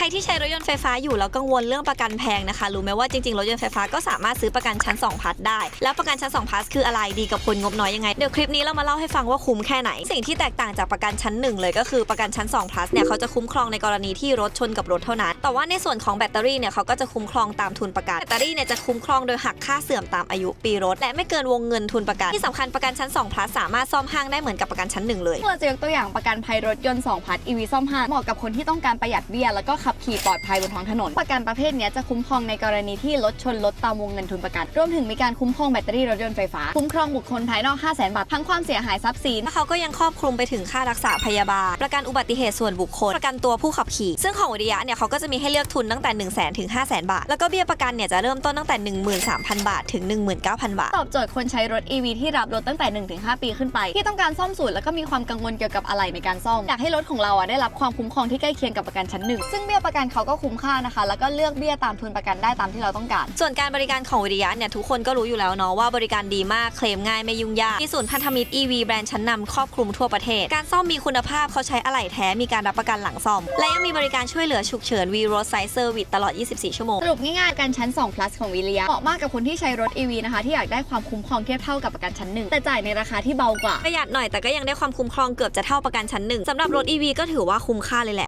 ครที่ใช้รถยนต์ไฟฟ้าอยู่แล้วกังวลเรื่องประกันแพงนะคะ รู้ไหมว่าจริงๆ รถยนต์ไฟฟ้าก็สามารถซื้อประกันชั้น 2พัทได้ แล้วประกันชั้น 2พัทคืออะไรดีกับคนงบน้อยยังไง เดี๋ยวคลิปนี้เรามาเล่าให้ฟังว่าคุ้มแค่ไหน สิ่งที่แตกต่างจากประกันชั้น 1 เลยก็คือประกันชั้น2 plus เนี่ยเขาจะคุ้มครองในกรณีที่รถชนกับรถเท่านั้น แต่ว่าในส่วนของแบตเตอรี่เนี่ยเขาก็จะคุ้มครองตามทุนประกัน แบตเตอรี่เนี่ยจะคุ้มครองโดยหักค่าเสื่อมตามอายุปีรถ และไม่เกินวงเงินทุนประกัน ที่สำคัญประกันชั้น2 plus สามารถซ่อมห้างได้เหมือนกับประกันชั้น1เลยเราจะยกตัวอย่างประกันภัยรถยนต์2พัท EV ซ่อมห้างเหมาะกับคนที่ต้องการประหยัดเบี้ยแล้วก็ขับขี่ปลอดภัยบนท้องถนน ประกันประเภทเนี้ยจะคุ้มครองในกรณีที่รถชนรถตามวงเงินทุนประกัน รวมถึงมีการคุ้มครองแบตเตอรี่รถยนต์ไฟฟ้า คุ้มครองบุคคลภายนอก 5 0 0 0 0 0บาท ทั้งความเสียหายทรัพย์สินและเขาก็ยังครอบคลุมไปถึงค่ารักษาพยาบาล ประกันอุบัติเหตุส่วนบุคคล ประกันตัวผู้ขับขี่ ซึ่งของวิทยะเนี่ยเขาก็จะมีให้เลือกทุนตั้งแต่ 1 0 0 0 0แถึง5 0 0 0 0 0บาท แล้วก็เบี้ยประกันเนี่ยจะเริ่มต้นตั้งแต่ 13,000 บาท ถึง 19,000 บาท ตอบโจทย์คนใช้รถ EV ที่รับรถตั้งแต่ 1-5 ปีขึ้นไป ที่ต้องการซ่อมสูตรแล้วก็มีความกังวลเกี่ยวกับอะไหล่ในการซ่อมอยากให้รถของเราอะได้รับความคุ้มครองที่ใกล้เคียงกับประกันชั้นหนึ่งซึ่งเบี้ยประกันเขาก็คุ้มค่านะคะ แล้วก็เลือกเบี้ยตามทุนประกันได้ตามที่เราต้องการ ส่วนการบริการของวิทยะเนี่ยทุกคนก็รู้อยู่แล้วเนาะว่าบริการดีมากเคลมง่ายไม่ยุ่งยากมีศูนย์พันธมิตร EV แบรนด์ชั้นนำครอบคลุมทั่วประเทศ การซ่อมมีคุณภาพเขาใช้อะไหล่แท้มีการรับประกันหลังซ่อม และยังมีบริการช่วยเหลือฉุกเฉิน V Roadside Service ตลอด 24 ชั่วโมงสรุปง่ายๆประกันชั้น 2 plus ของวิริยะเหมาะมากกับคนที่ใช้รถ EV นะคะที่อยากได้ความคุ้มครองเทียบเท่ากับประกันชั้นหนึ่งแต่จ่ายในราคาที่เบากว่าประหยัดหน่อยแต่ก็ยังได้ความคุ้มครองเกือบจะเท่าประกันชั้นหนึ่งสำหรับรถ EV ก็ถือว่าคุ้มค่าเลยแหละ